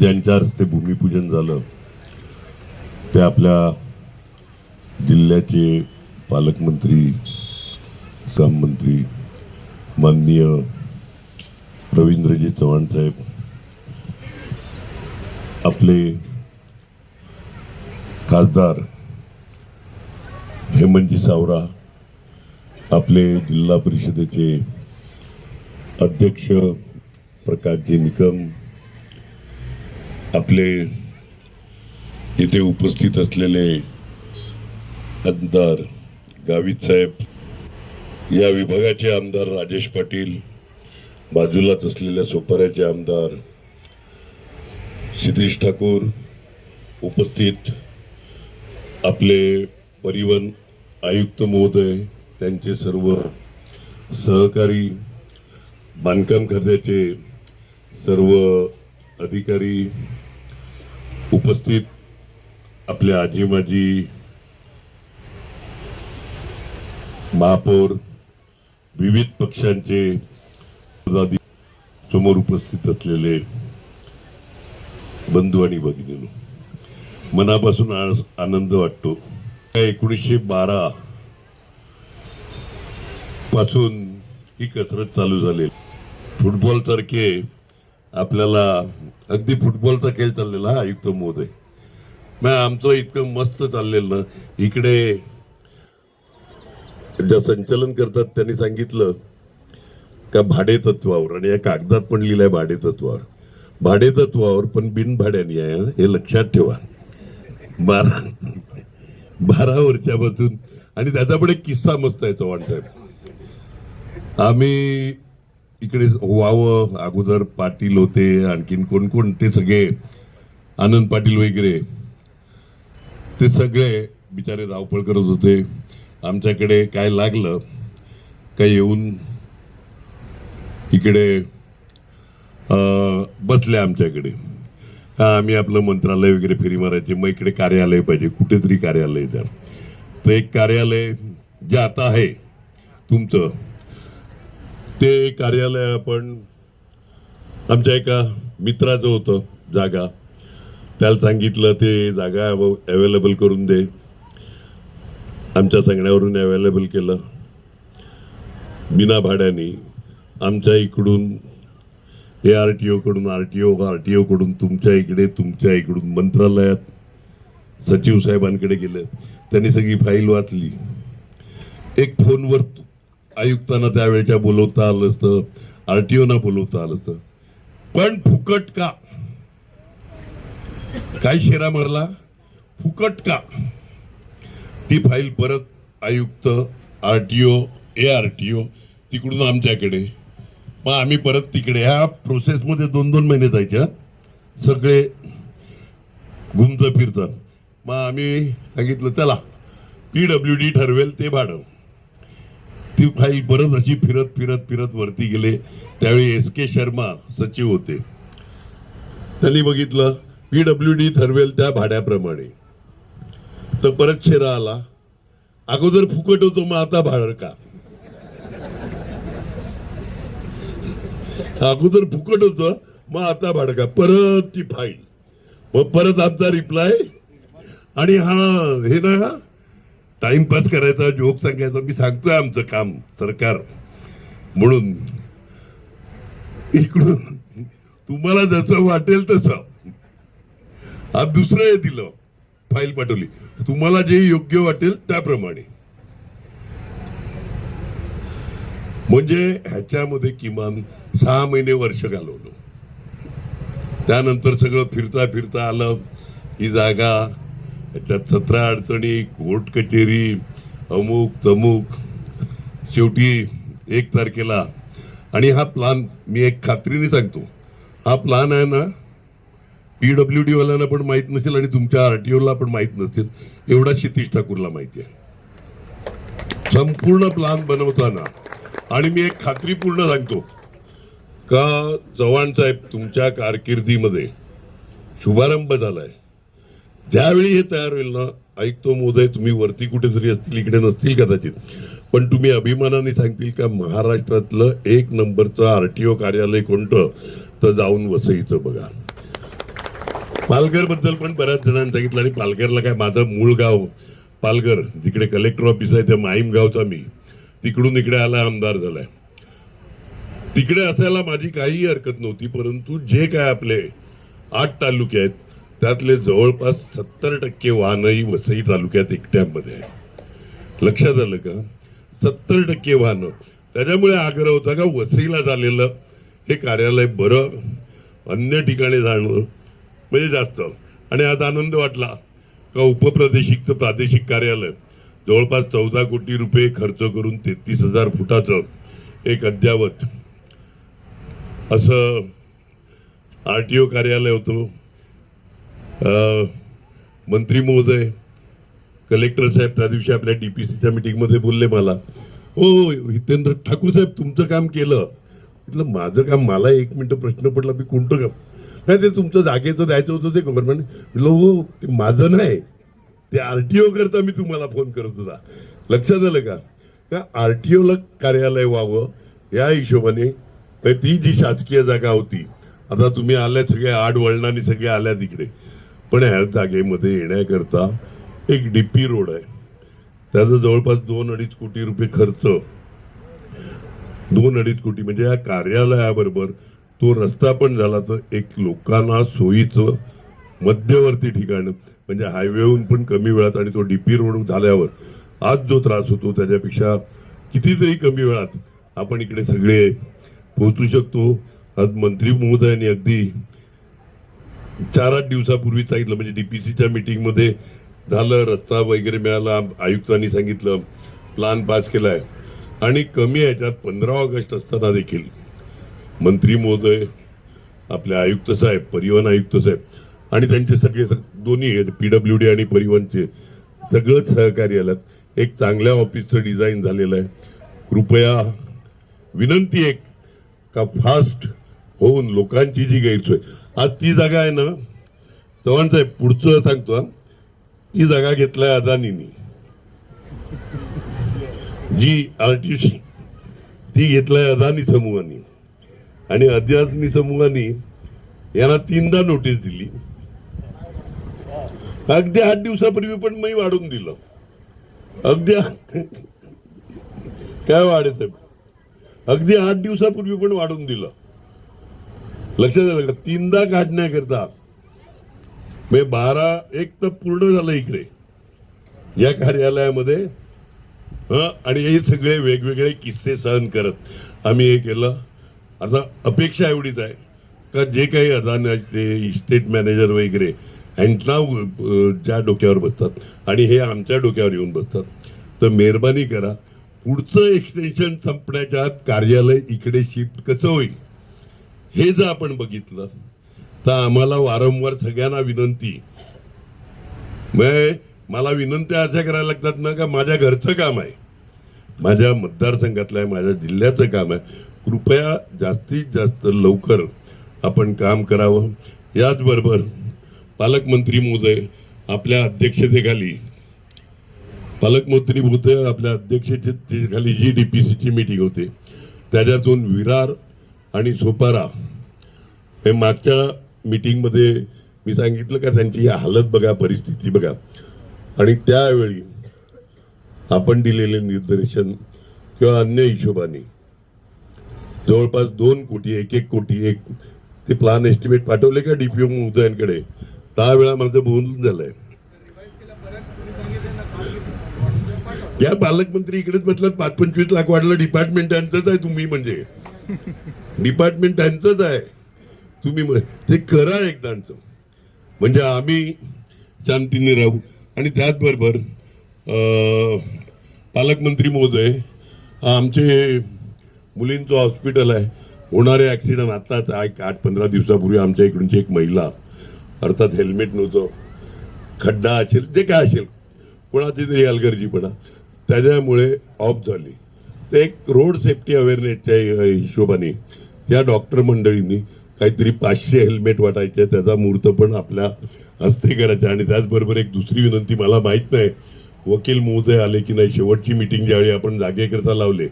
ज्यांच्या हस्ते भूमिपूजन झालं. ते आपल्या जिल्ह्याचे पालकमंत्री मंत्री माननीय रवींद्रजी चव्हाण साहेब आपले खासदार हेमंतजी सावरा आपले जिल्हा परिषदेचे अध्यक्ष प्रकाशजी निकम आपले इथे उपस्थित असलेले आमदार गावित साहेब या विभागाचे आमदार राजेश पाटील बाजूलाच असलेल्या सोपाऱ्याचे आमदार क्षितीश ठाकूर उपस्थित आपले परिवहन आयुक्त महोदय त्यांचे सर्व सहकारी बांधकाम खात्याचे सर्व अधिकारी उपस्थित आपल्या आजी माजी महापौर विविध पक्षांचे समोर उपस्थित असलेले बंधू आणि भगिनी मनापासून आनंद वाटतो. एकोणीसशे बारा पासून ही कसरत चालू झाली फुटबॉल सारखे आपल्याला अगदी फुटबॉलचा खेळ चाललेला हा आयुक्त महोदय. मग आमचं इतकं मस्त चाललेलं. ना इकडे ज्या संचलन करतात त्यांनी सांगितलं का भाडे तत्वावर आणि या कागदात पण लिहिलंय भाडे तत्वावर भाडे तत्वावर पण बिन भाड्याने आहे हे लक्षात ठेवा. बारा बारा वर्षापासून आणि त्याचा पण एक किस्सा मस्त आहे चव्हाण साहेब. आम्ही इकडे व्हावं अगोदर पाटील होते आणखीन कोण कोण ते सगळे आनंद पाटील वगैरे ते सगळे बिचारे धावपळ करत होते. आमच्याकडे काय लागलं काय येऊन इकडे अं, बसले आमच्याकडे. हा आम्ही आपलं मंत्रालय वगैरे फेरी मारायचे. मग इकडे कार्यालय पाहिजे कुठेतरी कार्यालय त्या तर एक कार्यालय जे आता आहे तुमचं ते कार्यालय आपण आमच्या एका मित्राचं होतं जागा. त्याला सांगितलं ते जागा अवेलेबल करून दे. आमच्या सांगण्यावरून अवेलेबल केलं. बिना भाड्याने आमच्या इकडून A R T ओकडून R T O R T ओकडून तुमच्या इकडे तुमच्या इकडून मंत्रालयात सचिव साहेबांकडे गेलं. त्यांनी सगळी फाईल वाचली. एक फोनवर आयुक्तांना त्यावेळेच्या बोलवता आलं असतं आर टी ओना बोलवता आलं असतं. पण फुकट का? काय शेरा मारला? फुकट का? ती फाईल परत आयुक्त R T O A R T O तिकडून आमच्याकडे. मग आम्ही परत तिकडे. ह्या प्रोसेसमध्ये दोन दोन महिने जायच्या. सगळे घुमत फिरतात मग आम्ही सांगितलं चला पी डब्ल्यू डी ठरवेल ते भाडं. ती फाईल परत अशी फिरत फिरत फिरत वरती गेले. त्यावेळी एस के शर्मा सचिव होते. त्यांनी बघितलं पी डब्ल्यू डी ठरवेल त्या भाड्याप्रमाणे. तर परत शेरा आला. अगोदर फुकट होतो मग आता भाडं का? अगोदर फुकट होतं मग आता भाडं का? परत ती फाईल. मग परत आमचा रिप्लाय आणि हा हे ना टाइमपास करायचा जोक सांगायचा मी सांगतोय आमचं काम सरकार. म्हणून इकडून तुम्हाला जसं वाटेल तसं. हा दुसरं हे दिलं फाईल पाठवली. तुम्हाला जे योग्य वाटेल त्याप्रमाणे. म्हणजे ह्याच्यामध्ये किमान सहा महिने वर्ष घालवलं. त्यानंतर सगळं फिरता फिरता आलं ही जागा त्याच्यात सतरा अडचणी कोर्ट कचेरी अमुक तमुक. शेवटी एक तारखेला. आणि हा प्लान मी एक खात्रीने सांगतो. हा प्लान आहे ना पीडब्ल्यू डी वाल्यांना पण माहीत नसेल आणि तुमच्या आर टी ओला पण माहीत नसेल. एवढा क्षितिश ठाकूरला माहिती आहे. संपूर्ण प्लान बनवताना. आणि मी एक खात्रीपूर्ण सांगतो. का चव्हाण साहेब तुमच्या कारकिर्दीमध्ये शुभारंभ झालाय? ज्यावेळी हे तयार होईल ना ऐकतो मोदय तुम्ही वरती कुठेतरी असतील इकडे नसतील कदाचित. पण तुम्ही अभिमानाने सांगतील का महाराष्ट्रातलं एक नंबरचं आरटीओ कार्यालय कोणतं? तर जाऊन वसईचं बघा. पालघरबद्दल पण बऱ्याच जणांनी सांगितलं आणि पालघरला काय माझं मूळ गाव पालघर जिकडे कलेक्टर ऑफिस आहे त्या माहीम गावचा मी. तिकडून इकडे आला आमदार झालाय. तिकडे असायला माझी काहीही हरकत नव्हती परंतु जे काय आपले आठ तालुके आहेत त्यातले जवळपास सत्तर टक्के वाहनही वसई तालुक्यात एकट्यामध्ये आहे लक्षात आलं का? सत्तर टक्के वाहनं. त्याच्यामुळे आग्रह होता का वसईला झालेलं हे कार्यालय बरं अन्य ठिकाणी जाणं म्हणजे जास्त. आणि आज आनंद वाटला का उपप्रादेशिकचं प्रादेशिक कार्यालय जवळपास चौदा कोटी रुपये खर्च करून तेहतीस हजार फुटाचं एक अद्यावत असं आर टी ओ कार्यालय होतं. मंत्री महोदय कलेक्टर साहेब त्या दिवशी आपल्या डी पी सीच्या मीटिंगमध्ये बोलले मला हो हितेंद्र ठाकूर साहेब तुमचं काम केलं. म्हटलं माझं काम मला एक मिनटं प्रश्न पडला मी कोणतं काम? नाही ते तुमचं जागेचं द्यायचं होतं ते गव्हर्नमेंट म्हटलं हो ते माझं नाही ते आर टी ओ करता मी तुम्हाला फोन करत होता. लक्षात आलं का? का ओला कार्यालय व्हावं या हिशोबाने तर ती जी शासकीय जागा होती आता तुम्ही आल्या सगळ्या आड वळणाने सगळे आल्या तिकडे पण ह्या जागेमध्ये येण्याकरता एक डी पी रोड आहे. त्याचा जवळपास दोन अडीच कोटी रुपये खर्च. दोन अडीच कोटी म्हणजे या कार्यालयाबरोबर तो रस्ता पण झाला तर एक लोकांना सोयीचं मध्यवर्ती ठिकाण म्हणजे हायवेहून पण कमी वेळात आणि तो डी पी रोड झाल्यावर आज जो त्रास होतो त्याच्यापेक्षा कितीतरी कमी वेळात आपण इकडे सगळे पोहोचू शकतो. आज मंत्री महोदयांनी अगदी चार आठ दिवसापूर्वी सांगितलं म्हणजे डीपीसीच्या मीटिंगमध्ये झालं रस्ता वगैरे मिळाला आयुक्तांनी सांगितलं प्लान पास केलाय. आणि कमी याच्यात पंधरा ऑगस्ट असताना देखील मंत्री महोदय आपले आयुक्त साहेब परिवहन आयुक्त साहेब आणि त्यांचे सगळे स- दोन्ही पीडब्ल्यू डी आणि परिवहनचे सगळंच सहकारी आल्यात. एक चांगल्या ऑफिसचं डिझाईन झालेलं आहे. कृपया विनंती एक का फास्ट होऊन लोकांची जी गैरसोय आज ती जागा आहे ना चव्हाण साहेब पुढचं सांगतो ती जागा घेतलाय अदानीनी. जी आरटीसी ती घेतलाय अदानी समूहानी. आणि अदानी समूहानी यांना तीनदा नोटीस दिली. अगदी आठ दिवसापूर्वी पण मी वाढून दिलं. अगदी काय वाढे साहेब? अगदी आठ दिवसापूर्वी पण वाढून दिलं. लक्षात आलं का तीनदा काढण्याकरता म्हणजे बारा एक तर पूर्ण झालं इकडे. या कार्यालयामध्ये हं, आणि हे सगळे वेगवेगळे किस्से सहन करत आम्ही हे केलं. आता अपेक्षा एवढीच आहे का जे काही अदानाचे इस्टेट मॅनेजर वगैरे यांना ज्या डोक्यावर बसतात आणि हे आमच्या डोक्यावर येऊन बसतात. तर मेहरबानी करा. पुढचं एक्सटेन्शन संपण्याच्या आत कार्यालय इकडे शिफ्ट कसं होईल? हे जर आपण बघितलं तर आम्हाला वारंवार सगळ्यांना विनंती. म्हणजे मला विनंत्या अशा करायला लागतात ना का माझ्या घरचं काम आहे. माझ्या मतदारसंघातलं आहे माझ्या जिल्ह्याचं काम आहे. कृपया जास्तीत जास्त लवकर आपण काम करावं. याचबरोबर पालकमंत्री महोदय आपल्या अध्यक्षतेखाली पालकमंत्री महोदय आपल्या अध्यक्षतेखाली जी डी पी सीची मीटिंग होते त्याच्यातून विरार आणि सोपारा हे मागच्या मीटिंगमध्ये मी सांगितलं का त्यांची ही हालत बघा परिस्थिती बघा. आणि त्यावेळी आपण दिलेले निर्देशन किंवा अन्य हिशोबाने जवळपास दोन कोटी एक एक कोटी एक ते प्लान एस्टिमेट पाठवले का डीपीओ महोदयांकडे? दहा वेळा माझं बोलून झालंय. या पालकमंत्री इकडेच म्हटलं पाच पंचवीस लाख वाढलं डिपार्टमेंटांचंच आहे तुम्ही म्हणजे. डिपार्टमेंट त्यांचंच आहे. तुम्ही ते करा एकदांचं. म्हणजे आम्ही शांतीने राहू. आणि त्याचबरोबर पालकमंत्री महोदय आमचे मुलींचं हॉस्पिटल आहे. होणारे ॲक्सिडेंट आत्ताच एक आठ पंधरा दिवसापूर्वी आमच्या इकडूनची एक महिला अर्थात हेल्मेट नव्हतं. खड्डा असेल जे काय असेल कोणाची तरी अलगर्जीपणा. त्याच्यामुळे ऑफ झाली. ते एक रोड सेफ्टी अवेअरनेसच्या हिशोबाने या डॉक्टर मंडळींनी काहीतरी पाचशे हेल्मेट वाटायचे त्याचा मूर्त पण आपल्या हस्ते करायचा. आणि त्याचबरोबर एक दुसरी विनंती मला माहीत नाही वकील महोदय आले की नाही. शेवटची मिटिंग ज्यावेळी आपण जागेकरता लावले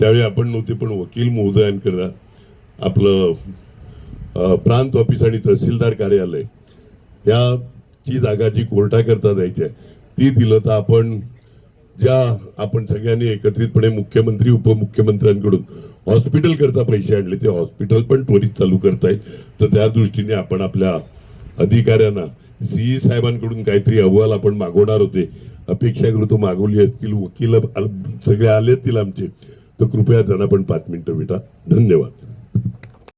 त्यावेळी आपण नव्हते पण वकील महोदयांकरता आपलं प्रांत ऑफिस आणि तहसीलदार कार्यालय या ची जागा जी कोर्टाकरता द्यायची आहे ती दिलं तर आपण ज्या आपण सगळ्यांनी एकत्रितपणे मुख्यमंत्री उपमुख्यमंत्र्यांकडून हॉस्पिटल करता पैसे आणले ते हॉस्पिटल पण त्वरित चालू करतायत. तर त्या दृष्टीने आपण आपल्या अधिकाऱ्यांना सीई साहेबांकडून काहीतरी अहवाल आपण मागवणार होते. अपेक्षा करतो मागवली असतील वकील सगळे आले असतील आमचे. तर कृपया त्यांना पण पाच मिनिटं भेटा. धन्यवाद.